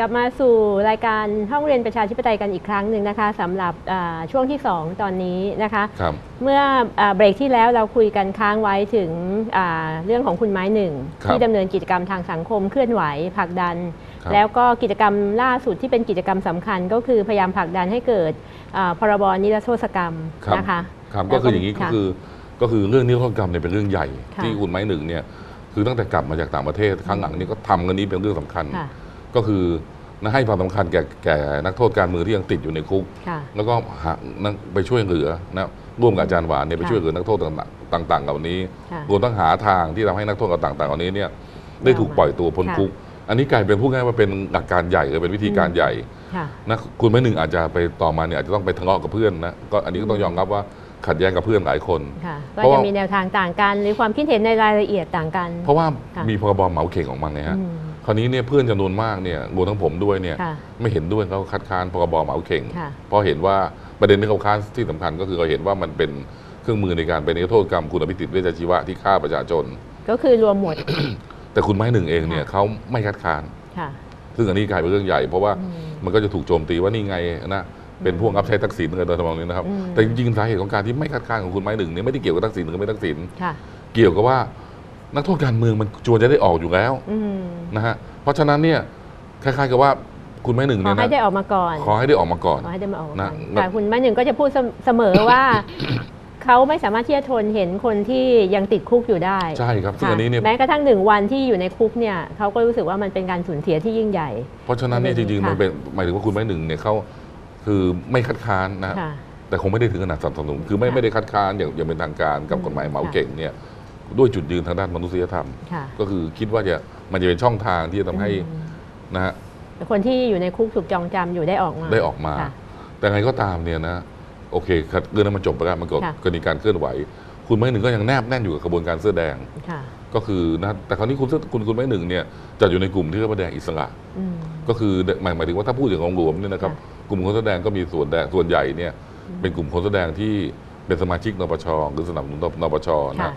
กลับมาสู่รายการห้องเรียนประชาธิปไตยกันอีกครั้งหนึ่งนะคะสำหรับอ่าช่วงที่ 2 ตอนนี้นะคะครับเมื่ออาเบรกที่แล้วเราคุยกันค้างไว้ถึงอ่าเรื่องของคุณไม้หนึ่งครับที่ดำเนินกิจกรรมทางสังคมเคลื่อนไหวผลักดันครับแล้วก็กิจกรรมล่าสุดที่เป็นกิจกรรมสำคัญ ก็คือพยายามผลักดันให้เกิดอ่าพรบนิรโทษกรรมครับนะคะครับแล้วก็ก็คืออย่างนี้ก็ค่ะคือก็คือเรื่องนิรโทษกรรมเนี่ยเป็นเรื่องใหญ่ค่ะที่คุณไม้หนึ่งเนี่ยคือตั้งแต่กลับมาจากต่างประเทศครั้งหลังนี้ก็ทำกันนี้เป็นเรื่องสำคัญค่ะก็คือ นะให้ความสำคัญแก่แก่นักโทษการเมืองที่ยังติดอยู่ในคุก ค่ะ แล้วก็หานะไปช่วยเหลือนะร่วมกับอาจารย์หวานเนี่ยไปค่ะช่วยเหลือนักโทษต่างๆต่างๆเหล่านี้ค่ะรวมทั้งหาทางที่ทำให้นักโทษต่างๆเหล่านี้เนี่ยได้ถูกปล่อยตัวพ้นค่ะ คุก อันนี้กลายเป็นพูดง่ายๆว่าเป็นหลักการใหญ่หรือเป็นวิธีการอืมใหญ่ค่ะ นะคุณไม่หนึ่งอาจจะไปต่อมาเนี่ยอาจจะต้องไปทะเลาะกับเพื่อนนะก็อันนี้ก็ต้องยอมรับว่าขัดแย้งกับเพื่อนหลายคน ค่ะเพก็ราะจะว่ามีแนวทางต่างกัน หรือความคิดเห็นในรายละเอียดต่างกัน เพราะว่าค่ะ มีพรบเหมาเข่งออกมาไงฮะ อืม คราวนี้เนี่ยเพื่อนจำนวนมากเนี่ยรวมทั้งผมด้วยเนี่ยค่ะไม่เห็นด้วยเขาคัดค้านพรบเหมาเข่ง ค่ะ เพราะเห็นว่าประเด็นที่เขาค้านที่สำคัญก็คือเขาเห็นว่ามันเป็นเครื่องมือในการเป็นนิรโทษกรรมคุณอภิสิทธิ์เวชชีวะที่ฆ่าประชาชน ก็คือรวมหมด แต่คุณไม้หนึ่งเองเนี่ยค่ะเขาไม่คัดค้าน ค่ะ ซึ่งอันนี้กลายเป็นเรื่องใหญ่เพราะว่าอืมมันก็จะถูกโจมตีว่านี่ไงนะเป็นพวกรับใช้ทักษิณอะไรทำนองนี้นะครับ อืม แต่จริงๆสาเหตุของการที่ไม่คัดค้านของคุณไม้หนึ่งเนี่ยไม่ได้เกี่ยวกับทักษิณหรือไม่ทักษิณค่ะ เกี่ยวกับว่า นักโทษการเมืองมันจวนจะได้ออกอยู่แล้วอืมนะฮะเพราะฉะนั้นเนี่ยคล้ายๆกับว่าคุณไม้หนึ่งขอเนี่ยให้นะได้ออกมาก่อน ขอให้ได้ออกมาก่อน ขอให้ได้มาออกมานะก่อนแต่คุณแม่หนึ่งก็จะพูดเสมเสมอว่า เขาไม่สามารถที่จะทนเห็นคนที่ยังติดคุกอยู่ได้ใช่ครับซึ่งค่ะอันนี้เนี่ยแม้กระทั่งหนึ่งวันที่อยู่ในคุกเนี่ยเขาก็รู้สึกว่ามันเป็นการสูญเสียที่ยิ่งใหญ่ เพราะฉะนั้นเนี่ยจริงๆค่ะ มันเป็นหมายถึงว่าคุณไม้หนึ่งเนี่ยเขาคือไม่คัดค้านนะค่ะ แต่คงไม่ได้ถึงขนาดสนับสนุนคือไม่ค่ะไม่ได้คัดค้านอย่างอย่างเป็นทางการกับอืมกฎหมายเหมาค่ะ เก่งเนี่ย ด้วยจุดยืนทางด้านมนุษยธรรม ค่ะก็คือคิดว่าจะมันจะเป็นช่องทางที่จะทำให้อืมนะฮะแต่คนที่อยู่ในคุกถูกจองจำอยู่ได้ออกมา ได้ออกมา ค่ะแต่ไงก็ตามเนี่ยนะโอเคครับเรื่องนั้นมันจบไปแล้วมันก็ค่ะ กรณีการเคลื่อนไหว คุณไม้หนึ่งก็ยังแนบแน่นอยู่กับกระบวนการเสื้อแดง ค่ะ ก็คือนะแต่คราวนี้คุณเสื้อคุณคุณไม้หนึ่งเนี่ยจัดอยู่ในกลุ่มที่เรียกว่าแดงอิสระ อืม ก็คือหมายหมายถึงว่าถ้าพูดถึงองค์รวมเนี่ยนะครับ ค่ะกลุ่มคนแสดงก็มีส่วนแดงส่วนใหญ่เนี่ยอืมเป็นกลุ่มคนแสดงที่เป็นสมาชิกนปชหรือสนับสนุนนปชค่ะ นะ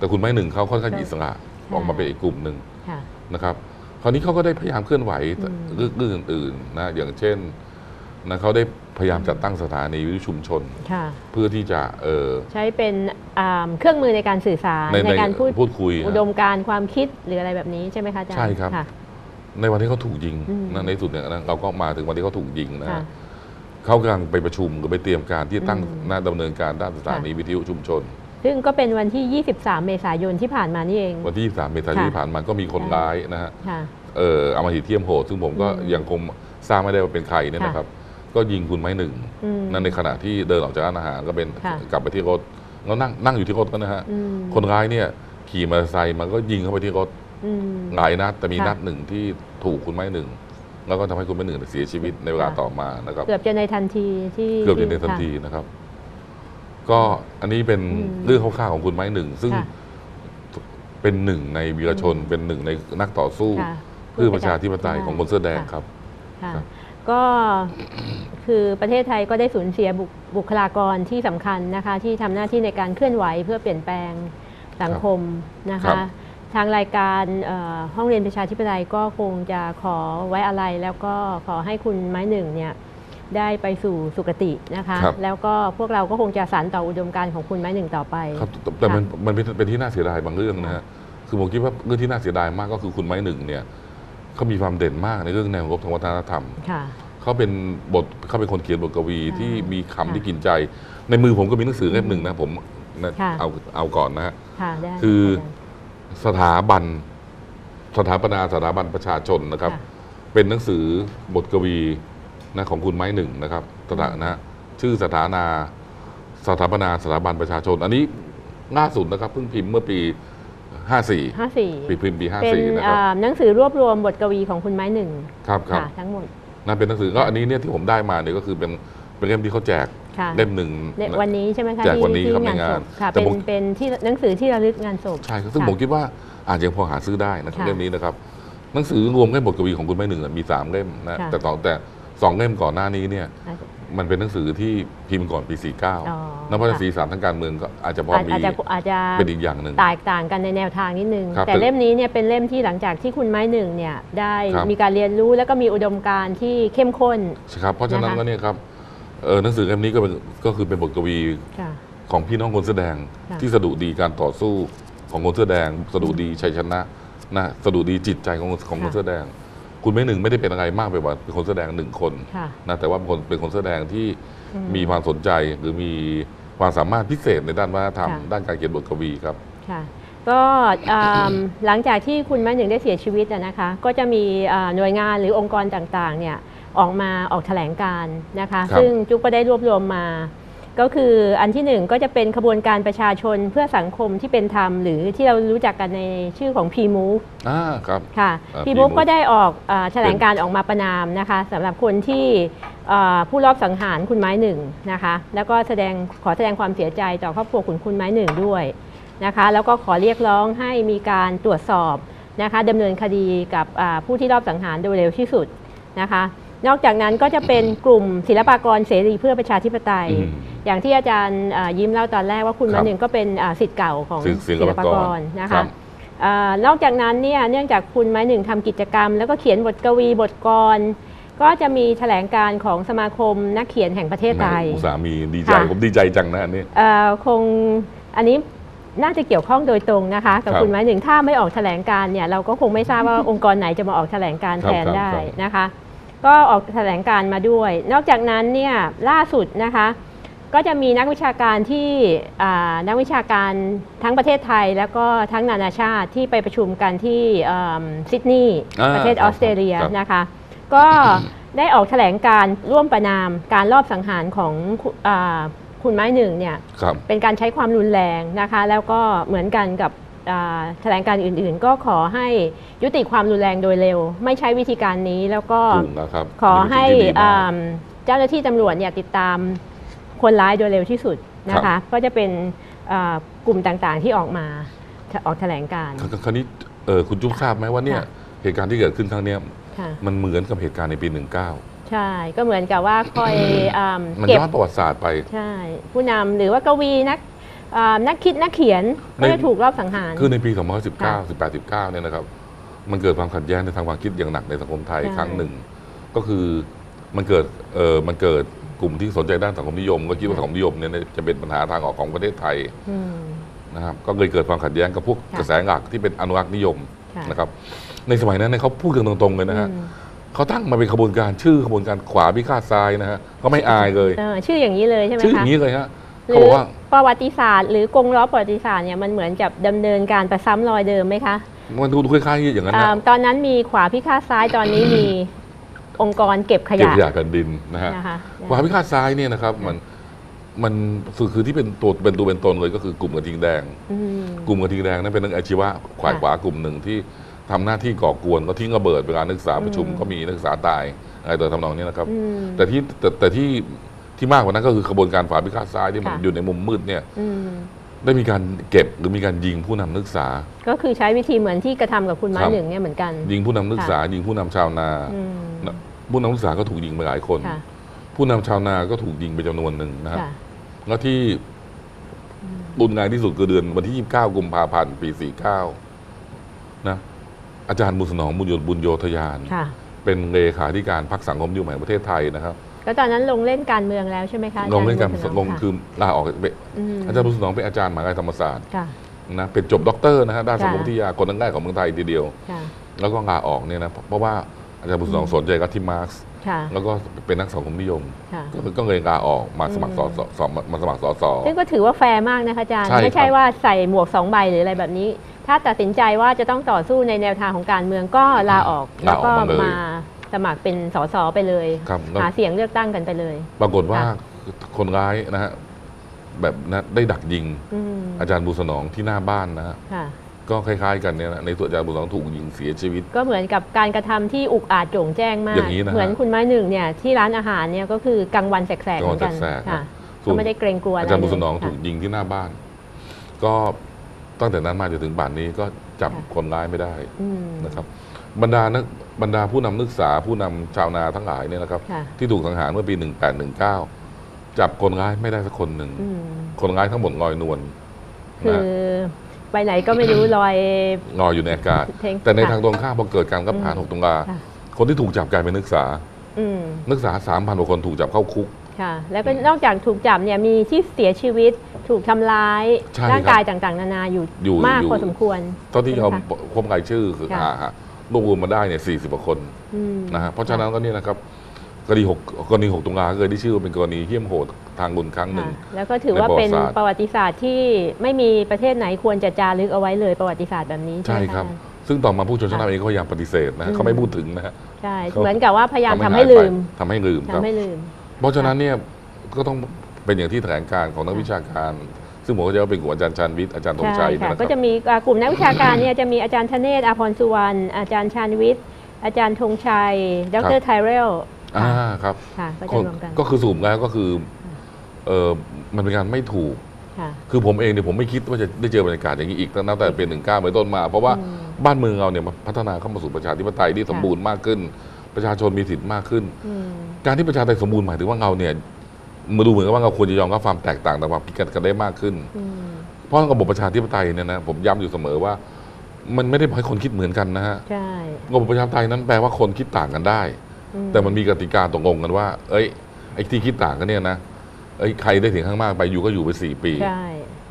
แต่คุณไม้หนึ่งเขาค่อนข้างค่ะอิสระค่ะออกมาเป็นอีกกลุ่มหนึ่งค่ะนะครับ คราวนี้เขาก็ได้พยายามเคลื่อนไหวอืมเรื่องเรื่องอื่นๆนะอย่างเช่นนะเขาได้พยายามจัดตั้งสถานีวิทยุชุมชนค่ะเพื่อที่จะเออใช้เป็นอ่าเครื่องมือในการสื่อสารในในในการพูดพูดคุย อุดมการณ์ความคิดหรืออะไรแบบนี้ใช่ไหมคะอาจารย์ใช่ครับค่ะในวันที่เขาถูกยิงอืมนะในที่สุดเนี่ยนะเราก็มาถึงวันที่เขาถูกยิงนะค่ะฮะเขากำลังไปประชุมหรือไปเตรียมการที่จะตั้งอืมหน้าดำเนินการด้านสถานีวิทยุชุมชน ซึ่งก็เป็นวันที่ 23 เมษายนที่ผ่านมานี่เอง วันที่ 23 เมษายนค่ะที่ผ่านมาก็มีคนร้ายนะฮะค่ะเออเอามาหิตเทียมโหดซึ่งผมก็อืมยังคงทราบไม่ได้ว่าเป็นใครเนี่ยค่ะนะครับ ก็ยิงคุณไม้หนึ่งอืมนั่นในขณะที่เดินออกจากร้านอาหารก็เป็นค่ะกลับไปที่รถแล้วนั่งนั่งอยู่ที่รถก็นะฮะอืมคนร้ายเนี่ยขี่มอเตอร์ไซค์มันก็ยิงเข้าไปที่รถอืมหลายนัดแต่มีค่ะนัดหนึ่งที่ถูกคุณไม้หนึ่งแล้วก็ทำให้คุณไม้หนึ่งเสียชีวิตในเวลาค่ะต่อมานะครับ เกือบจะในทันทีที่เกือบจะในทันค่ะทีนะครับ ก็อันนี้เป็นอืมเรื่องคร่าวๆของคุณไม้หนึ่ง ซึ่งค่ะเป็นหนึ่งในวีรชนอืมเป็นหนึ่งในนักต่อสู้ค่ะเพื่อประชาธิปไตยของคนเสื้อแดงครับค่ะครับก็คือประเทศไทยก็ได้สูญเสียบุคบุคลากรที่สำคัญนะคะ ที่ทำหน้าที่ในการเคลื่อนไหวเพื่อเปลี่ยนแปลงสังคมนะครัคะบทางรายการเอ่อห้องเรียนประชาธิปไตยก็คงจะขอไว้อะไรแล้วก็ขอให้คุณไม้หนึ่งเนี่ย ได้ไปสู่สุคตินะคะ ครับ แล้วก็พวกเราก็คงจะสานต่ออุดมการณ์ของคุณไม้หนึ่งต่อไป ครับแต่แต่มันมันเป็นเป็นที่น่าเสียดายบางเรื่องนะฮะคือผมคิดว่าเรื่องที่น่าเสียดายมากก็คือคุณไม้หนึ่งเนี่ยเขามีความเด่นมากในเรื่องแนวรบทางวัฒนธรรม ค่ะ เขาเป็นบทเขาเป็นคนเขียนบทกวีค่ะที่มีคำค่ะที่กินใจ ในมือผมก็มีหนังสือเล่มหนึ่งนะผมนะค่ะ เอาเอาก่อนนะฮะ ค่ะได้คือาจารย์ สถาบันสถาปนาสถาบันประชาชนนะครับ ค่ะ เป็นหนังสือบทกวี นะของคุณไม้หนึ่งนะครับสถานะชื่อสถานาสถาปนาสถาบันประชาชน อันนี้ล่าสุดนะครับเพิ่งพิมพ์เมื่อปี 54ห้าสี่ปีพิมพ์ปี เป็น54 นะครับ อ่าหนังสือรวบรวมบทกวีของคุณไม้หนึ่งครับครับ ค่ะทั้งหมดนั่นเป็นหนังสือก็อันนี้เนี่ยที่ผมได้มาเนี่ยก็คือเป็นเป็นเล่มที่เขาแจกค่ะเล่มหนึ่งในวันนี้ใช่ไหมคะแจกที่วันนี้ที่ครับงานในงาศนพค่ะแต่เป็นผม เป็นที่หนังสือที่ระลึกงานศพ ใช่ครับซึ่งค่ะผมคิดว่าอาจจะยังพอหาซื้อได้นะครับค่ะเล่มนี้นะครับหนังสือรวมเล่มบทกวีของคุณไม้หนึ่งอะมีสามเล่มนะค่ะแต่ต่อแต่ สองเล่มก่อนหน้านี้เนี่ย มันเป็นหนังสือที่พิมพ์ก่อนปี 49อ๋อนับว่าค่ะสีสันทางการเมืองก็อาจจะพออาจมีอาจจะอาจจะเป็นอีกอย่างหนึ่งแตกต่างกันในแนวทางนิดนึงครับแต่เล่มนี้เนี่ยเป็นเล่มที่หลังจากที่คุณไม้หนึ่งเนี่ยได้ครับมีการเรียนรู้แล้วก็มีอุดมการณ์ที่เข้มข้นใช่ครับเพราะฉะนั้นนะคะก็เนี่ยครับเออหนังสือเล่มนี้ก็เป็นก็คือเป็นบทกวีค่ะของพี่น้องคนเสื้อแดงค่ะที่สะดุดีการต่อสู้ของคนเสื้อแดงสะดุดีชัยชนะนะสะดุดีจิตใจของของคนเสื้อแดง คุณไม่หนึ่งไม่ได้เป็นอะไรมากไปกว่าเป็นคนเสื้อแดงหนึ่งคนค่ะ นะแต่ว่าเป็นคนเป็นคนเสื้อแดงที่อืมมีความสนใจหรือมีความสามารถพิเศษในด้านวัฒนธรรมค่ะ ด้านการเขียนบทกวีครับ ค่ะก็อืมหลังจากที่คุณแม่หนึ่งได้เสียชีวิตอะนะคะ ก็จะมีอ่าหน่วยงานหรือองค์กรต่างๆเนี่ยออกมาออกแถลงการณ์นะคะ ครับซึ่งจุ๊กก็ได้รวบรวมมา ก็คืออันที่หนึ่งก็จะเป็นขบวนการประชาชนเพื่อสังคมที่เป็นธรรม หรือที่เรารู้จักกันในชื่อของ p m o v e อ่าครับค่ะอ่าพี่ P-Move บุ๊กก็ได้ออกเออแถลงการออกมาประนามนะคะสำหรับคนที่เอ่อผู้รอบสังหารคุณไม้หนึ่งนะคะแล้วก็แสดงขอแสดงความเสียใจต่อครอบครัวคุณคุณไม้หนึ่งด้วยนะคะแล้วก็ขอเรียกร้องให้มีการตรวจสอบนะคะดำเนินคดีกับอ่าผู้ที่รอบสังหารโดยเร็วที่สุดนะคะ นอกจากนั้นก็จะเป็นกลุ่มศิลปากรเสรีเพื่อประชาธิปไตย อืมอย่างที่อาจารย์อ่ายิ้มเล่าตอนแรกว่าคุณครับไม้หนึ่งก็เป็นอ่าสิทธิ์เก่าของศิลศิลปากรนะครัคะบ เออนอกจากนั้นเนี่ยเนื่องจากคุณไม้หนึ่งทำกิจกรรม แล้วก็เขียนบทกวีบทกร ก็จะมีแถลงการของสมาคมนักเขียนแห่งประเทศไทย อุตสามีดีใจค่ะ ผมดีใจจังนะอันนี้ เอ่อคงอันนี้น่าจะเกี่ยวข้องโดยตรงนะคะ กับครับคุณไม้หนึ่งถ้าไม่ออกแถลงการเนี่ยเราก็คงไม่ทราบว่าองค์กรไหนจะมาออกแถลงการครัแทบนครับได้ครับ นะคะ ก็ออกแถลงการมาด้วย นอกจากนั้นเนี่ยล่าสุดนะคะก็จะมีนักวิชาการที่อ่านักวิชาการทั้งประเทศไทย แล้วก็ทั้งนานาชาติที่ไปประชุมกันที่เอิ่มซิดนีย์อ่าประเทศครัอบอสเตรเลียครับนะคะก็ได้ออกแถลงการร่วมประนามการลอบสังหารของคุณอ่าคุณไม้หนึ่งเนี่ยครับเป็นการใช้ความรุนแรงนะคะ แล้วก็เหมือนกันกับอ่า แถลงการอื่นๆ ก็ขอให้ยุติความรุนแรงโดยเร็ว ไม่ใช้วิธีการนี้แล้วก็ถูกนะครับขอให้นี่เป็นสิ่งที่ดีมากอ่าเจ้าหน้าที่ตำรวจเนี่ยติดตามคนร้ายโดยเร็วที่สุดนะครัคะบก็จะเป็นอ่ากลุ่มต่างๆที่ออกมาออกแถลงการณ์คราวคราวนี้เออคุณจุ๊บทราบไหมว่าเนี่ยค่ะเหตุการณ์ที่เกิดขึ้นครั้งเนี้ยค่ะมันเหมือนกับเหตุการณ์ในปี 19ใช่ก็เหมือนกับว่าคอยอ่ามันเก็บย้อนประวัติศาสตร์ไป ใช่ ผู้นำหรือว่ากวีนัก อ่านักคิดนักเขียนก็ในจะถูกรอบสังหาร คือในปีค่ะ2019 18 19เนี่ยนะครับ มันเกิดความขัดแย้งในทางความคิดอย่างหนักในสังคมไทยใช่ ครั้งหนึ่ง ก็คือมันเกิดเออมันเกิดกลุ่มที่สนใจด้านสังคมนิยม ก็คิดว่าสังคมนิยมเนี่ยจะเป็นปัญหาทางออกของประเทศไทยอืม นะครับ ก็เลยเกิดความขัดแย้งกับพวกค่ะกระแสหลักที่เป็นอนุรักษ์นิยมค่ะ นะครับ ในสมัยนั้นเนี่ยเขาพูดกันตรงๆเลยนะฮะอืมเขาตั้งมาเป็นขบวนการชื่อขบวนการขวาพิฆาตซ้ายนะฮะเขาไม่อายเลย เออชื่ออย่างนี้เลยใช่ไหมชื่ออคะย่างนี้เลยฮะ หเขารืบอกอว่าประวัติศาสตร์ หรือกงล้อประวัติศาสตร์เนี่ยมันเหมือนกับดำเนินการประซ้ำรอยเดิมไหมคะมันดูคล้ายๆอย่างนั้นเอ่นะอตอนนั้นมีขวาพิฆาตซ้ายตอนนี้มีองค์กรเก็บขเก็บยะขยะแผ่นดินนะฮะนะคะขวาพิฆาตซ้ายเนี่ยนะครับมันมันคือคือที่เป็นตัวเป็นตัวเป็นตนเลยก็คือกลุ่มกระทิงแดงอืมกลุ่มกระทิงแดงนั้นเป็นนักอาชีวะขวาค่ะขวากลุ่มหนึ่งที่ทำหน้าที่ก่อกวนก็ทิ้งระเบิดเวลานักศึกษาประชุมอืมก็มีนักศึกษาตายอะไรตัวทำนองนี้นะครับอืมแต่ที่แต่แต่ที่ ที่มากกว่านั้นก็คือขบวนการขวาพิฆาตซ้ายที่มันค่ะ อยู่ในมุมมืดเนี่ยอืมได้มีการเก็บหรือมีการยิงผู้นำนักศึกษา ก็คือใช้วิธีเหมือนที่กระทำกับคุณไม้ครับ หนึ่งเนี่ยเหมือนกัน ยิงผู้นำนักศึกษา ยิงผู้นำชาวนาอืมนะผู้นำนักศึกษาก็ถูกยิงไปหลายคน ค่ะผู้นำชาวนาก็ถูกยิงไปจำนวนหนึ่งนะครับ ค่ะ แล้วที่รุนแรงที่สุดคือเดือนวันที่ 29 กุมภาพันธ์ ปี 49 นะ อาจารย์บุญสนองบุญโยบุญโยธยาน ค่ะ เป็นเลขาธิการพรรคสังคมนิยมแห่งประเทศไทยนะครับ ก็ตอนนั้นลงเล่นการเมืองแล้วใช่ไหมคะลงเล่นการอาจารย์ลงบุญสนคือลาออกไปมอาจารย์บุญสนองเป็นอาจารย์มหาวิทยาลัยธรรมศาสตร์ค่ะนะเป็นจบด็อกเตอร์นะฮะด้านค่ะสังคมวิทยาคนแรกๆของเมืองไทยทีเดียวค่ะแล้วก็ลาออกเนี่ยนะเพราะว่าอาจารย์บุญสนองสนใจกับที่มาร์กซ์ค่ะแล้วก็เป็นนักสังคมนิยมค่ะก็ก็เลยลาออกมาสมัครสอสอสอมาสมัครสอสอซึ่งก็ถือว่าแฟร์มากนะคะอาจารย์ใช่ไม่ใช่ครับว่าใส่หมวกสองใบหรืออะไรแบบนี้ ถ้าตัดสินใจว่าจะต้องต่อสู้ในแนวทางของการเมืองก็ลาออกแล้วก็ลาออกมาเลยมา สมัครเป็นสสไปเลยครับแล้ว หาเสียงเลือกตั้งกันไปเลย ปรากฏว่าค่ะ คนร้ายนะฮะแบบนะได้ดักยิงอืมอาจารย์บุญสนองที่หน้าบ้านนะฮะค่ะ ก็คล้ายๆกันเนี่ยนะในตัวอาจารย์บุญสนองถูกยิงเสียชีวิต ก็เหมือนกับการกระทำที่อุกอาจโจ่งแจ้งมากอย่างนี้นะฮะเหมือนคุณไม้หนึ่งเนี่ยที่ร้านอาหารเนี่ยก็คือกลางวันแสกๆเหมือนกันกลางวันแสกๆ ค่ะส่วนก็ไม่ได้เกรงกลัวอะไรอาจารย์บุญสนองเลยถูกค่ะ ยิงที่หน้าบ้าน ก็ตั้งแต่นั้นมาจนถึงป่านนี้ก็จับค่ะ คนร้ายไม่ได้อืม นะครับ บรรดานักบรรดาผู้นำนักศึกษาผู้นำชาวนาทั้งหลายเนี่ยนะครับ ค่ะ ที่ถูกสังหารเมื่อปี 1819 จับคนร้ายไม่ได้สักคนหนึ่ง อืมคนร้ายทั้งหมดลอยนวลคืนะอไปไหนก็ไม่รู้ลอย ลอยอยู่ในอากาศ เท้งแต่ในค่ะทางตรงข้ามพอเกิดการกับผ่านอืม6ตุลาค่ะ คนที่ถูกจับกลายเป็นนักศึกษา อืมนักศึกษา3,000กว่าคนถูกจับเข้าคุก ค่ะ แล้วก็นอกจากถูกจับเนี่ยมีที่เสียชีวิตถูกทำร้ายใช่ร่างครับกายต่างๆ นานาอยู่อยู่มากอยู่ พอสมควร เท่าที่เราใช่ไหมคะพบรายชื่อคือค่ะ หาหา รวบรวมมาได้เนี่ย40กว่าคนอืมนะฮะเพราะฉะนั้นก็เนี่ยนะครับคดี6กรณี6ตุลาเคยได้ชื่อว่าเป็นกรณีเหี้ยมโหดทางรุนครั้งหนึ่งค่ะแล้วก็ถือว่าเป็นในปประระวัวัติติศาสตร์ที่ไม่มีประเทศไหนควรจะจารึกเอาไว้เลยประวัติศาสตร์แบบนี้ใช่ใช่ไหมะครับ ซึ่งต่อมาผู้ชนชนะเองก็พยายามปฏิเสธนะฮะอืมเขาไม่พูดถึงนะฮะใช่เขาเหมือนกับว่าพยายามทำหให้ไปลืมทำให้ลืมครับทำให้ลืมเพราะฉะนั้นเนี่ยก็ต้องเป็นอย่างที่แถลงการของนักวิชาการ ซึ่งผมก็จะว่าเป็นกลุ่มอาจารย์ชานวิทย์อาจารย์ธงใช่ชัยค่ะนะคก็รับจะมีอ่ากลุ่มนักวิชาการเนี่ยจะมีอาจารย์ธเนศอาพรสุวรรณอาจารย์ชาญวิทย์อาจารย์ธงชัย ดรไทเรลอ่าครับค่ะก็ก็จะรวมกันก็คือสูมแล้วก็คือเออมันเป็นการไม่ถูกค่ะคือผมเองเนี่ยผมไม่คิดว่าจะได้เจอบรรยากาศอย่างนี้อีกตั้งแต่เป็นหนึ่งเก้าเป็นต้นมา เพราะว่าอืมบ้านเมืองเราเนี่ยมันพัฒนาเข้ามาสู่ประชาธิปไตยที่สมบูรณ์มากขึ้น ประชาชนมีสิทธิ์มากขึ้นอืมการที่ประชาธิปไตยสมบูรณ์หมายถึงว่าเราเนี่ย มาดูเหมือนกับว่าเราควรจะยอมรับความแตกต่างแต่ความคิดกันได้มากขึ้น อืม เพราะระบบประชาธิปไตยเนี่ยนะผมย้ำอยู่เสมอว่า มันไม่ได้ให้คนคิดเหมือนกันนะฮะใช่ระบบประชาธิปไตยนั้นแปลว่าคนคิดต่างกันได้ อืแต่มันมีกติกาตกลงกันว่า เอ้ยไอ้ที่คิดต่างกันเนี่ยนะเอ้ยใครได้เสียงข้างมากไปอยู่ก็อยู่ไปสี่ปีใช่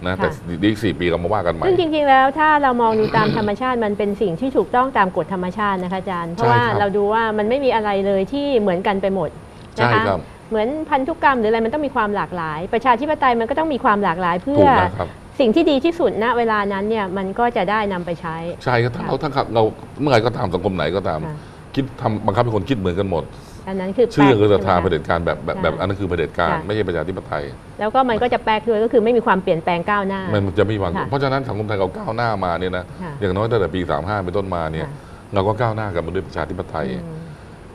นะแต่ค่ะอีกสี่ปีเรามาว่ากันใหม่ ซึ่งจริง ๆ แล้วถ้าเรามองดูตามธรรมชาติมันเป็นสิ่งที่ถูกต้องตามกฎธรรมชาตินะคะอาจารย์ เพราะว่าใช่ครับเราดูว่ามันไม่มีอะไรเลยที่เหมือนกันไปหมดนะใช่คะครับ เหมือนพันธุกรรมหรืออะไรมันต้องมีความหลากหลาย ประชาธิปไตยมันก็ต้องมีความหลากหลายเพื่ถูอกนะครับ สิ่งที่ดีที่สุดณเวลานั้นเนี่ยมันก็จะได้นำไปใช้ ใช่ครับถ้าค่ะเราถ้าเราเมื่อไหร่ก็ตามสังคมไหนก็ตาม ค่ะ คิดทำบังคับให้คนคิดเหมือนกันหมด อันนั้นคือเชื่อแปลกคือศรัทธาใช่ไหมเผด็จการแบบแบบแบบใช่อันนั้นคือเผด็จการค่ะ ไม่ใช่ประชาธิปไตยแล้วก็มันก็จะแปลกด้วยก็คือไม่มีความเปลี่ยนแปลงก้าวหน้า มันจะไม่มีวันค่ะเพราะฉะนั้นสังคมไทยเราก้าวหน้ามาเนี่ยนะค่ะอย่างน้อยตั้งแต่ปี 35 เป็นต้นมาเนี่ยค่ะ เราก็ก้าวหน้ากันมาด้วยประชาธิปไตย อืม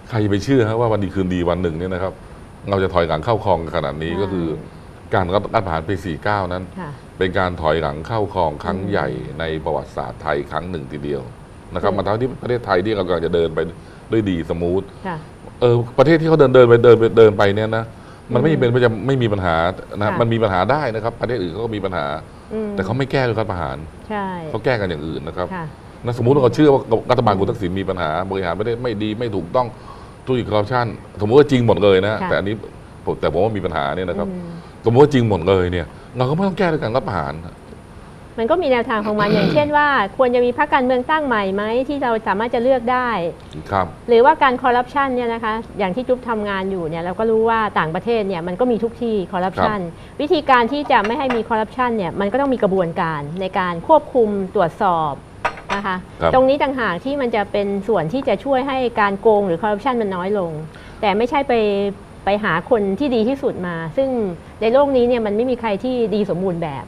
ใครจะไปเชื่อฮะว่าวันดีคืนดีวันหนึ่งเนี่ยนะครับ เราจะถอยหลังเข้าคลองกันขนาดนี้ใช่ก็คือการรัฐรัฐประหารปี49 นั้นค่ะเป็นการถอยหลังเข้าคลองครั้งอืมใหญ่ในประวัติศาสตร์ไทยครั้งหนึ่งทีเดียวนะครับอืมมาทำที่ประเทศไทยที่เรากำลังจะเดินไปด้วยดีสมูทค่ะเออประเทศที่เขาเดินเดินไปเดินไปเดินไปเนี่ยนะมันไม่อืมเป็นไม่จะไม่มีปัญหานะค่ะมันมีปัญหาได้นะครับ ประเทศอื่นเขาก็มีปัญหาอืมแต่เขาไม่แก้ด้วยรัฐประหารใช่เขาแก้กันอย่างอื่นนะครับค่ะนะสมมุติว่าเราเชื่อว่ารัฐบาลคุณทักษิณมีปัญหาบริหารประเทศไม่ดีไม่ถูกต้อง ทุจริตคอร์รัปชันสมมติว่าจริงหมดเลยนะ ค่ะแต่อันนี้ผมแต่ผมว่ามีปัญหาเนี่ยนะครับ อืม สมมติว่าจริงหมดเลยเนี่ย เราก็ไม่ต้องแก้ด้วยการรัฐประหาร มันก็มีแนวทางของมัน อย่างเช่นว่า ควรจะมีพรรคการเมืองตั้งใหม่ไหมที่เราสามารถจะเลือกได้ ครับ หรือว่าการคอร์รัปชันเนี่ยนะคะอย่างที่จุ๊บทำงานอยู่เนี่ยเราก็รู้ว่าต่างประเทศเนี่ยมันก็มีทุกที่คอร์รัปชันวิธีการที่จะไม่ให้มีคอร์รัปชันเนี่ยมันก็ต้องมีกระบวนการในการควบคุมตรวจสอบ นะคะครับ ตรงนี้ต่างหากที่มันจะเป็นส่วนที่จะช่วยให้การโกงหรือคอร์รัปชันมันน้อยลง แต่ไม่ใช่ไปไปหาคนที่ดีที่สุดมา ซึ่งในโลกนี้เนี่ยมันไม่มีใครที่ดีสมบูรณ์แบบ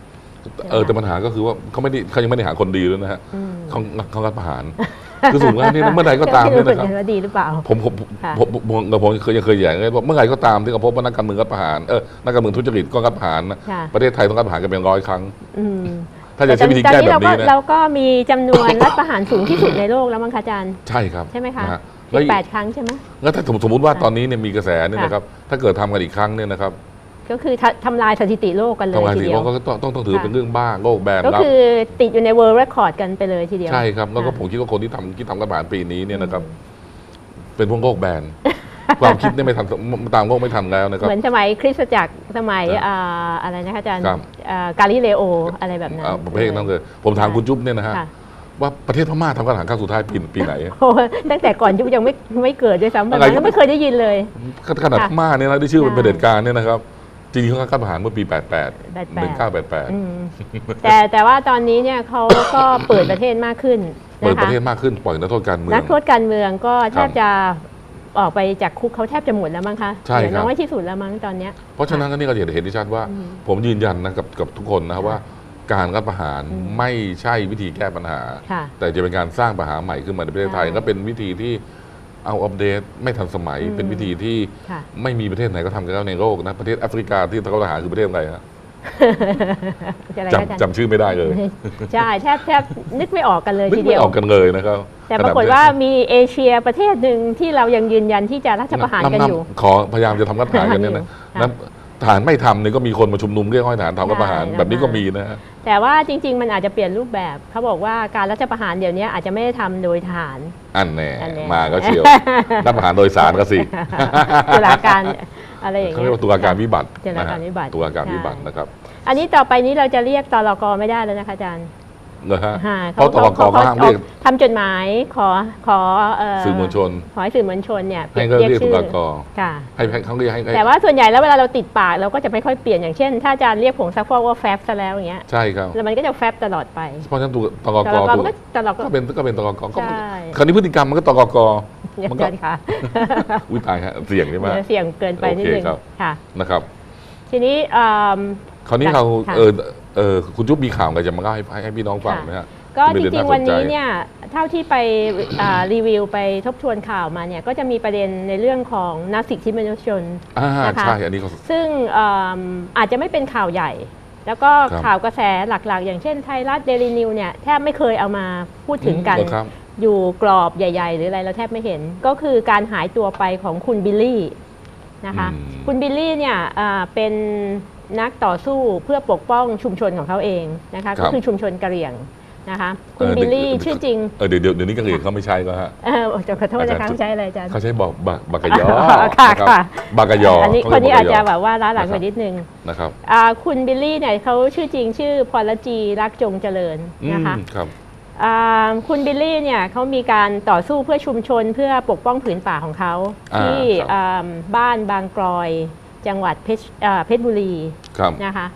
เออแต่ปัญหาก็คือว่าเขาไม่ได้เขายังไม่ได้หาคนดีด้วยนะฮะอืมเขาเขารัฐประหาร คือสูงว่านี่นะเมื่อใดก็ตามไม่เนี่ยรู้เหมือนะนครับกันว่าดีหรือเปล่า ผมผมค่ะผมผมผมผมเคยยังเคยอย่างนี้ว่าเมื่อไหร่ก็ตามที่เขาพบว่านักการเมืองรัฐประหารเออนักการเมืองทุจริตก็รัฐประหารนะค่ะ ประเทศไทยต้องรัฐประหารกันเป็นร้อยครั้ง อืม ถ้าจะใช้วิธีตอนแก้นี้แบเราบก็นี้นะเราก็มีจำนวนรัฐประหารสูงที่สุดในโลกแล้วมั้งคะอาจารย์ ใช่ครับ ใช่ไหมคะนฮแล้วแปดครั้งใช่ไหมแล้วถ้าสมมติสมมติว่าตอนนี้เนี่ยมีกระแสเนี่ยค่ะนะครับ ถ้าเกิดทำกันอีกครั้งเนี่ยนะครับ ก็คือทะทำลายสถิติโลกกันเลยทำลายทีสิ่งเดียวก็ต้องต้องต้องถือค่ะเป็นเรื่องบ้าโลกแบนก็รับคือติดอยู่ใน World Record กันไปเลยทีเดียว ใช่ครับ แล้วก็ค่ะผมคิดว่าคนที่ทำที่ทำรัฐประหารปีนี้เนี่ยนะครับ เป็นพวกโลกแบน ความคิดเนี่ยไม่ทันตามโลกไม่ทันแล้วนะครับ เหมือนสมัยคริสตจักรสมัยครับอ่าอะไรนะคะอาจารย์ครับอ่ากาลิเลโออะไรแบบนั้นอ่าประเภทนั้นเลยผมถามคุณจุ๊บเนี่ยนะฮะค่ะว่าประเทศพม่าทำกระถางครั้งสุดท้ายปีปีไหนโอ้ตั้งแต่ก่อนยุคยังไม่ไม่เกิดด้วยซ้ำแบบอะไรนั้นแล้วไม่เคยได้ยินเลยขนาดค่ะพม่าเนี่ยนะที่ชื่อเป็นใช่เผด็จการเนี่ยนะครับจริงๆเขารัฐประหารเมื่อปี 88 88 1988อืมแต่แต่ว่าตอนนี้เนี่ยเขาก็เปิดประเทศมากขึ้นเปิดนะประคะเทศมากขึ้นปล่อยนักโทษการเมือง นักโทษการเมืองก็แทครับบจะ ออกไปจากคุกเขาแทบจะหมดแล้วมั้งคะใช่เหลือครับน้อยที่สุดแล้วมั้งตอนเนี้ย เพราะฉะนั้นก็นี่ก็จะเห็นได้ชัดว่า อืมผมยืนยันนะกับกับทุกคนนะครับว่า การรัฐประหารอืม ไม่ใช่วิธีแก้ปัญหา ค่ะ แต่จะเป็นการสร้างปัญหาใหม่ขึ้นมาในประเทศไทย ใช่ก็เป็นวิธีที่เอาอัปเดตไม่ทันสมัย อืม เป็นวิธีที่ค่ะ ไม่มีประเทศไหนก็ทำกันแล้วในโลกนะประเทศแอฟริกาที่เขาทหารคือประเทศอะไรฮะ อะไรคะอาจารย์จำจำชื่อไม่ได้เลย ใช่แทบแทบนึกไม่ออกกันเลยนึทีกเดีไม่ยว ออกกันเลยนะครับแต่ปรากฏว่ามีเอเชียประเทศหนึ่งที่เรายังยืนยันที่จะรัฐประหารกันอยู่ ขอพยายามจะทำรัฐประหารกันเนี่ยนะค่ะนั้น ทหารไม่ทำเนี่ยก็มีคนมาชุมนุมเรียกร้องให้ทหารทำรัฐประหารใช่แบบนี้ก็มีนะฮะ แต่ว่าจริง ๆ มันอาจจะเปลี่ยนรูปแบบเขาบอกว่าการรัฐประหารเดี๋ยวนี้อาจจะไม่ได้ทำโดยทหาร อันแน่อันแน่ มาก็เชียวรัฐประหารโดยสารก็สิตุลาการอะไรอย่างเขาเงี้เรียยกว่าตุลาการวิบัติตุลาการนะฮะวิบัติตุลาการใช่วิบัตินะครับ อันนี้ต่อไปนี้เราจะเรียกตลกไม่ได้แล้วนะคะอาจารย์ นะฮะฮะเพราะตลกก็ห้ามเรียกทำจดหมายขอขอเสื่อมวลชน ขอให้สื่อมวลชนเนี่ยให้ก็เรียกตุลากรค่ะให้ให้เขาเรียกให้ให้แต่ว่าส่วนใหญ่แล้วเวลาเราติดปากเราก็จะไม่ค่อยเปลี่ยนอย่างเช่น ถ้าอาจารย์เรียกผงซักฟอกว่าแฟบซะแล้วอย่างเงี้ยใช่ครับแล้วมันก็จะแฟบตลอดไปเพราะฉะนั้นตุตลตกลกตุมันก็ตลกก็เป็นก็เป็นตลกก็ใช่คราวนี้พฤติกรรมมันก็ตลกอามันก็จารย์ค่ะวิตายฮะเสี่ยงใช่ไหมเดี๋ยวเสี่ยงเกินไปนิดนึงโอเคครับค่ะนะครับ ทีนี้เอิ่มคราวนี้เราค่ะเออ เออคุณจุ๊บมีข่าวอะไรจะมาเล่าให้ให้ให้พี่น้องฟังไหมฮะก็ที่จเป็นริเรื่องงๆวันนี้าสใจเนี่ยเท่าที่ไปอ่ารีวิวไปทบทวนข่าวมาเนี่ยก็จะมีประเด็นในเรื่องของนักสิทธิมนุษยชนอ่านะคะใช่อันนี้เขาซึ่งเอิ่มอาจจะไม่เป็นข่าวใหญ่ แล้วก็ครับข่าวกระแสหลักๆ อย่างเช่นไทยรัฐเดลินิวเนี่ยแทบไม่เคยเอามาพูดถึงกันเหรอครับอยู่กรอบใหญ่ ๆ หรืออะไรเราแทบไม่เห็น ก็คือการหายตัวไปของคุณบิลลี่นะคะอืมคุณบิลลี่เนี่ยอ่าเป็น นักต่อสู้เพื่อปกป้องชุมชนของเขาเองนะคะก็คือชุมชนกะเหรี่ยงนะคะคุณบิลลี่ชื่อจริงเออเดี๋ยวเดี๋ยวเดี๋ยวนี้กระเหรี่ยงเขาไม่ใช่ก็ฮะเออจะขอโทษนะคะอาจารย์ไม่ใช่อะไรอาจารย์เขาใช้บอกบะบากะยอค่ะนะครับค่ะบากะยออัอันนี้คนนี้อาจจะแบบว่าล้าหลังไปนิดนึงนะครับอ่าคุณบิลลี่เนี่ยเขาชื่อจริงชื่อพรจีรักจงเจริญอืมนะคะครับอ่าคุณบิลลี่เนี่ยเขามีการต่อสู้เพื่อชุมชนเพื่อปกป้องผืนป่าของเขาอ่าที่ครับอ่าบ้านบางกรอย จังหวัดเพชรอ่าเพชรบุรีครับนะคะ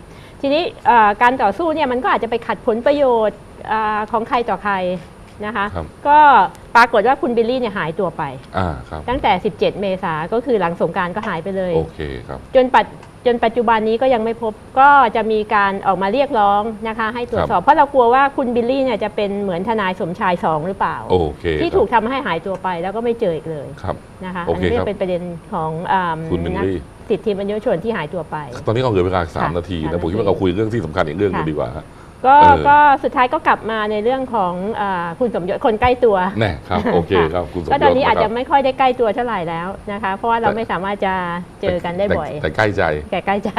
ทีนี้อ่าการต่อสู้เนี่ยมันก็อาจจะไปขัดผลประโยชน์อาของใครต่อใครนะคะครับก็ปรากฏว่าคุณบิลลี่เนี่ยหายตัวไปอ่าครับตั้งแต่ 17 เมษาก็คือหลังสงกรารก็หายไปเลยโอเคครับจนปัจจนปัจจุบันนี้ก็ยังไม่พบก็จะมีการออกมาเรียกร้องนะคะ ให้ตรวจสอบ เพราะเรากลัวว่าคุณบิลลี่เนี่ยจะเป็นเหมือนทนายสมชายสองหรือเปล่าโอเคที่ครับถูกทำให้หายตัวไปแล้วก็ไม่เจออีกเลยครับนะคะโออันเคนี้ครับเป็นประเด็นของอ่าคุณบิลลี่นัก สิทธิมนุษยชนที่หายตัวไป ตอนนี้เราเหลือเวลาสามค่ะนาทีสามนะผมคิดนาทีว่าเราคุยเรื่องที่สำคัญอีกเรื่องหนึงค่ะ ดีกว่าฮะ ก็เออ ก็สุดท้ายก็กลับมาในเรื่องของอาคุณสมยศคนใกล้ตัว แน่ครับ โอเคครับคุณสมยศก็ตอนนี้อาจคจะรับไม่ค่อยได้ใกล้ตัวเท่าไหร่แล้วนะคะ เพราะว่าเราแต่ไม่สามารถจะเจอกันได้แต่บ่อยแต่ใกล้ใจ แก่ใกล้ใจ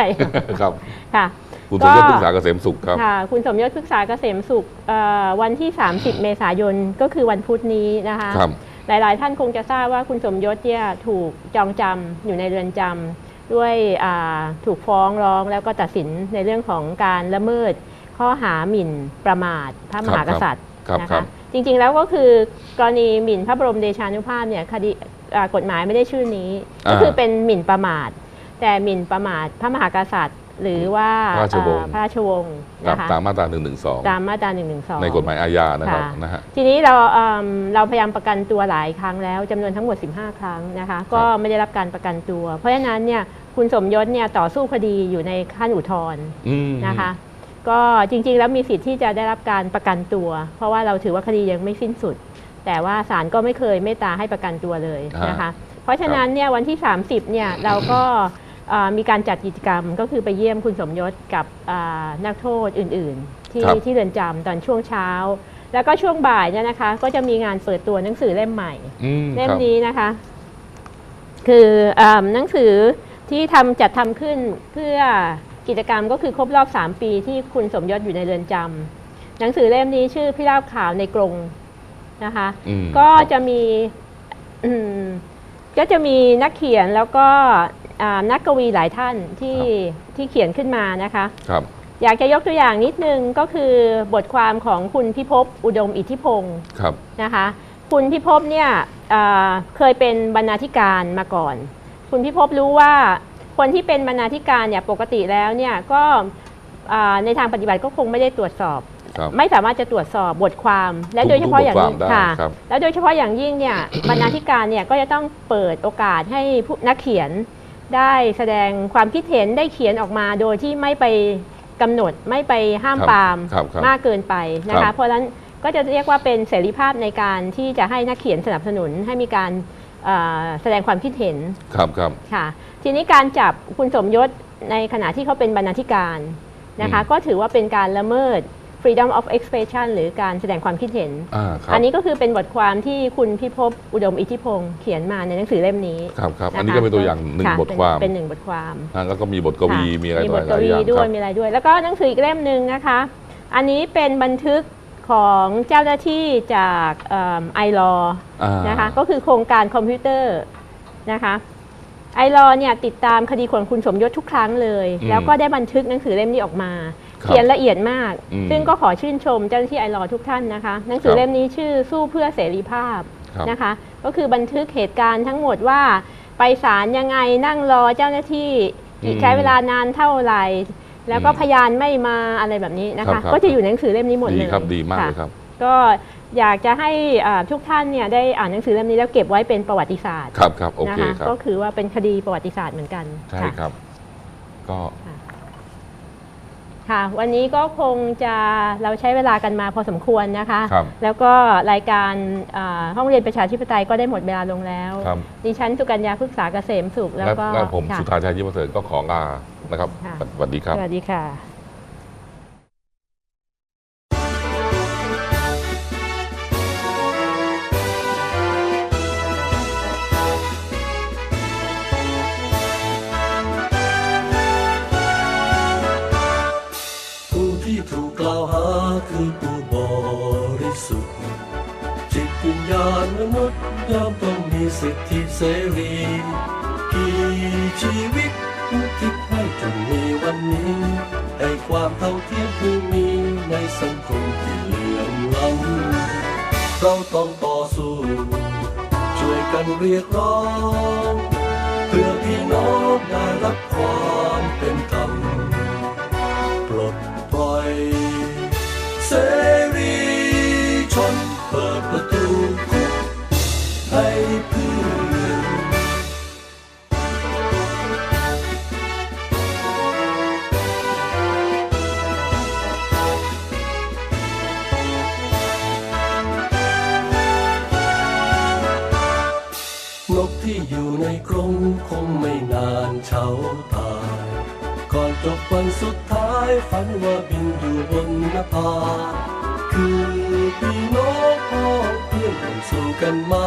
ครับ ค่ะ คุณสมยศก็ ปรึกษาเกษมสุขครับ ค่ะ คุณสมยศพฤกษาเกษมสุขเอ่อวันที่ 30 เมษายนก็คือวันพุธนี้นะคะ ครับ หลาย ๆ ท่านคงจะทราบว่าคุณสมยศเนี่ยถูกจองจำอยู่ในเรือนจำ ด้วยอ่าถูกฟ้องร้องแล้วก็ตัดสินในเรื่องของการละเมิด ข้อหาหมิ่นประมาทพระมหากษัตริย์ครับนะครัคะบจริงๆแล้วก็คือกรณีหมิ่นพระบรมเดชานุภาพเนี่ยคดีอ่ากฎหมายไม่ได้ชื่อนี้ ก็คือเป็นหมิ่นประมาท แต่หมิ่นประมาทพระมหากษัตริย์ หรือว่าพระราชวงศ์อ่าพระราชวงศ์ตามนะคะตามมาตราหนึ่งหนึ่งสองตามมาตรา1นึในกฎหมายอาญานะครับค่ะนะฮะทีนี้เราเอิ่มเราพยายามประกันตัวหลายครั้งแล้วจำนวนทั้งหมด 15 ครั้งนะคะก็ไม่ได้รับการประกันตัว เพราะฉะนั้นเนี่ย คุณสมยศเนี่ยต่อสู้คดีอยู่ในขั้นอุทธรณ์อืมนะคะ ก็จริงๆ แล้วมีสิทธิ์ที่จะได้รับการประกันตัว เพราะว่าเราถือว่าคดียังไม่สิ้นสุด แต่ว่าศาลก็ไม่เคยเมตตาให้ประกันตัวเลยนะคะ เพราะฉะนั้นเนี่ยวันที่ 30เนี่ยเราก็เอ่อมีการจัดกิจกรรมก็คือไปเยี่ยมคุณสมยศกับอ่านักโทษอื่น ๆ ที่ครับที่เรือนจำตอนช่วงเช้า แล้วก็ช่วงบ่ายเนี่ยนะคะ ก็จะมีงานเปิดตัวหนังสือเล่มใหม่อืมเล่คมรับนี้นะคะ คืออาหนังสือ ที่ทำจัดทำขึ้นเพื่อกิจกรรมก็คือครบรอบ 3 ปีที่คุณสมยศอยู่ในเรือนจำหนังสือเล่มนี้ชื่อพี่ราบข่าวในกรงนะคะ อืม ก็ครับจะมีอืมก็จะมีนักเขียนแล้วก็อ่านักกวีหลายท่านที่ที่เขียนขึ้นมานะคะ ครับ อยากจะยกตัวอย่างนิดนึงก็คือบทความของคุณพิภพอุดมอิทธิพงศ์ครับ นะคะ คุณพิภพเนี่ยเอ่อเคยเป็นบรรณาธิการมาก่อน คุณพิภพรู้ว่าคนที่เป็นบรรณาธิการเนี่ยปกติแล้วเนี่ยก็อ่าในทางปฏิบัติก็คงไม่ได้ตรวจสอบครับไม่สามารถจะตรวจสอบบทความ และทุกโดยเฉพาะอย่างยิ่งทุกบทความได้ค่ะครับแล้วโดยเฉพาะอย่างยิ่งเนี่ยบรรณาธิการเนี่ยก็จะต้องเปิดโอกาสให้ผู้นักเขียนได้แสดงความคิดเห็นได้เขียนออกมาโดยที่ไม่ไปกำหนดไม่ไปห้ามครับปรามครับครับมากเกินไปนะครัคะบเพราะฉะนั้นก็จะเรียกว่าเป็นเสรีภาพในการที่จะให้นักเขียนสนับสนุนให้มีการเอ่อ แสดงความคิดเห็นครับครับค่ะ ทีนี้การจับคุณสมยศในขณะที่เขาเป็นบรรณาธิการนะคะอืมก็ถือว่าเป็นการละเมิด freedom of expression หรือการแสดงความคิดเห็นอ่าครับอันนี้ก็คือเป็นบทความที่คุณพิภพอุดมอิทธิพงศ์เขียนมาในหนังสือเล่มนี้ ครับครับะคะอันนี้ก็เป็นตัวอย่างหนึ่งค่ะบทความเป็นเป็นหนึ่งบทความนะแล้วก็มีบทกวีค่ะมีอะไรมีต่บอทหกลายวีอย่างด้ควรัยบมีอะไรด้วย แล้วก็หนังสืออีกเล่มหนึ่งนะคะ อันนี้เป็นบันทึก ของเจ้าหน้าที่จากไอรออ่านะคะก็คือโครงการคอมพิวเตอร์นะคะไอรอเนี่ยติดตามคดีของคุณสมยศทุกครั้งเลยอืมแล้วก็ได้บันทึกหนังสือเล่มนี้ออกมาครับเขียนละเอียดมากอืมซึ่งก็ขอชื่นชมเจ้าหน้าที่ไอรอทุกท่านนะคะ หนังสืคอรับเล่มนี้ชื่อสู้เพื่อเสรีภาพครับนะคะ ก็คือบันทึกเหตุการณ์ทั้งหมดว่า ไปศาลยังไงนั่งรอเจ้าหน้าที่อืมใช้เวลานานเท่าไหร่ แล้วก็อืมพยานไม่มาอะไรแบบนี้นะครัคะ บครับ ก็จะอยู่ในหนังสือเล่มนี้หมดดีเลยครับดีมากค่ะเลยครับ ก็อยากจะให้อ่าทุกท่านเนี่ยได้อ่านหนังสือเล่มนี้แล้วเก็บไว้เป็นประวัติศาสตร์ครับครับโอนะเคคะครับ ก็คือว่าเป็นคดีประวัติศาสตร์เหมือนกันใช่ค่ะ ครับ ก็ค่ะ วันนี้ก็คงจะเราใช้เวลากันมาพอสมควรนะคะ ครับแล้วก็รายการอ่าห้องเรียนประชาธิปไตยก็ได้หมดเวลาลงแล้ว ครับดิฉันสุกัญญาพฤกษาเกษมสุขแล้วและก็และผมค่ะสุธาชัยยิ่งประเสริฐก็ขอลา นะครับ ค่ะ สวัสดีครับ สวัสดีค่ะ เรียกร้อง ฝันว่าบินอยู่บนนภาคือพี่น้องพ่อเพื่อนร่วมสู้กันมา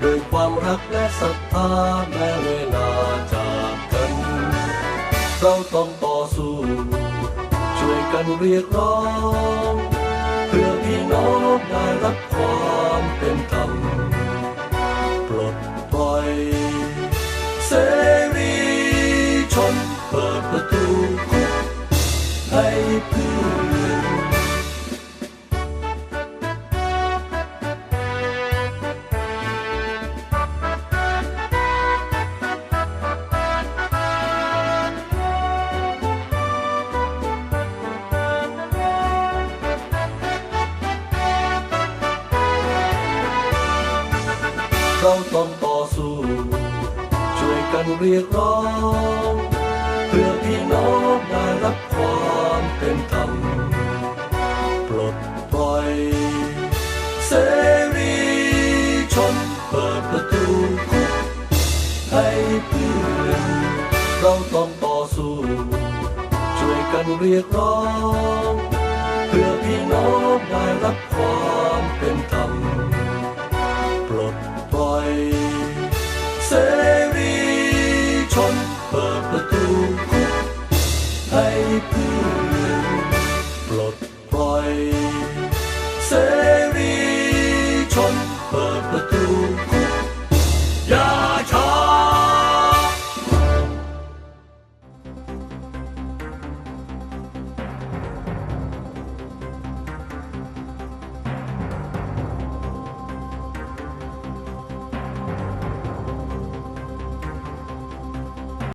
โดวยความรักและศรัทธาแม้เวลาจากกัน เราต้องต่อสู้ ช่วยกันเรียกร้อง เพื่อพี่น้องได้รับความเป็นธรรมปลดปล่อยเสรีชนเปิดประ ใเราต้องต่อสู้ ช่วยกันเรียกร้อง เพื่อพี่น้องได้รับความเป็นธรรม